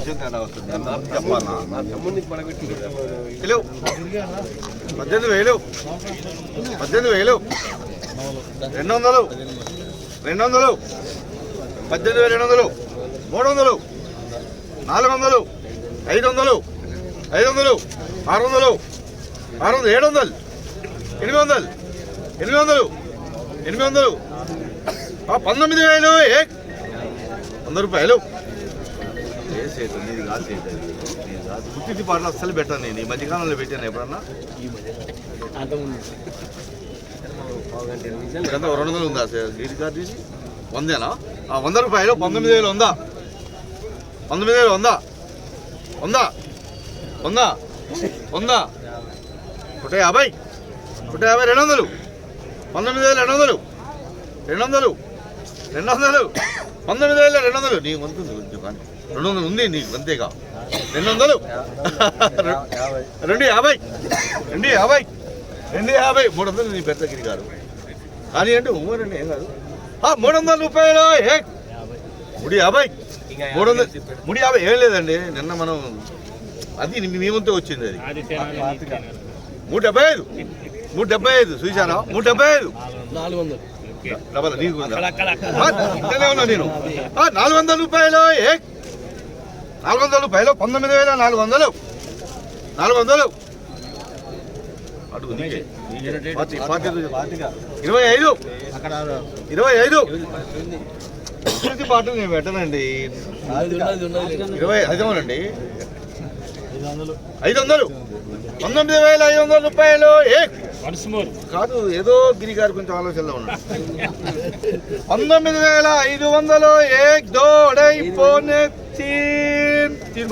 వస్తుంది. చెప్పాలా? నా తమ్ముడికి పద్దెనిమిది వేలు పద్దెనిమిది వేలు రెండు వందలు రెండు వందలు పద్దెనిమిది వేల రెండు వందలు మూడు వందలు నాలుగు వందలు ఐదు వందలు ఐదు వందలు ఆరు వందలు ఆరు వందలు ఏడు వందలు ఎనిమిది వందలు ఎనిమిది వందలు ఎనిమిది వందలు పంతొమ్మిది వేలు. ఏ? వంద రూపాయలు. చేసేది నీది కాదు చేసేది నీది కాదు. పుట్టింటి పాటలు అస్సలు పెట్టాను నేను. ఈ మధ్యకాలంలో పెట్టాను ఎప్పుడన్నా? ఇదంతా రెండు వందలు ఉందా సార్? కార్డు తీసి వందేనా? వంద రూపాయలు? పంతొమ్మిది వేలు ఉందా పంతొమ్మిది వేలు ఉందా ఉందా ఉందా ఉందా నూట యాభై? నూట యాభై రెండు వందలు. పంతొమ్మిది వేలు రెండు వందలు. రెండు వందలు. రెండు వందలు. పంతొమ్మిది వేల రెండు వందలు నీ వంతు ఉంది కొంచెం కానీ రెండు వందలు ఉంది నీకు అంతేగా రెండు వందలు రెండు యాభై. రెండు యాభై. రెండు యాభై. మూడు వందలు నీ పెద్దగిరి గారు. కానీ అంటే ఉమ్మరండి ఏం కాదు. ఆ, మూడు వందల రూపాయలు ఏ? ముడి యాభై. మూడు వందలు ముడి యాభై ఏం లేదండి. నిన్న మనం అది మీ వంతే వచ్చింది అది. మూడు డెబ్బై ఐదు. మూడు డెబ్బై ఐదు. చూసారా మూడు డెబ్బై ఐదు. నాలుగు వందలు. ఉన్నా నేను. ఆ, నాలుగు వందల రూపాయలు ఏ? నాలుగు వందల రూపాయలు పంతొమ్మిది వేల నాలుగు వందలు నాలుగు వందలు అడుగు. ఇరవై ఐదు. ఇరవై ఐదు. ప్రకృతి పాటలు నేను పెట్టనండి. ఇరవై ఐదు వందలండి ఐదు వందలు. పంతొమ్మిది వేల ఐదు వందల రూపాయలు ఏ? కాదు ఏదో గిరి గారు కొంచెం ఆలోచనలో ఉన్నాడు. పంతొమ్మిది వేల ఐదు వందలు ఏక్ దోడై పోనే తీన్ తీన్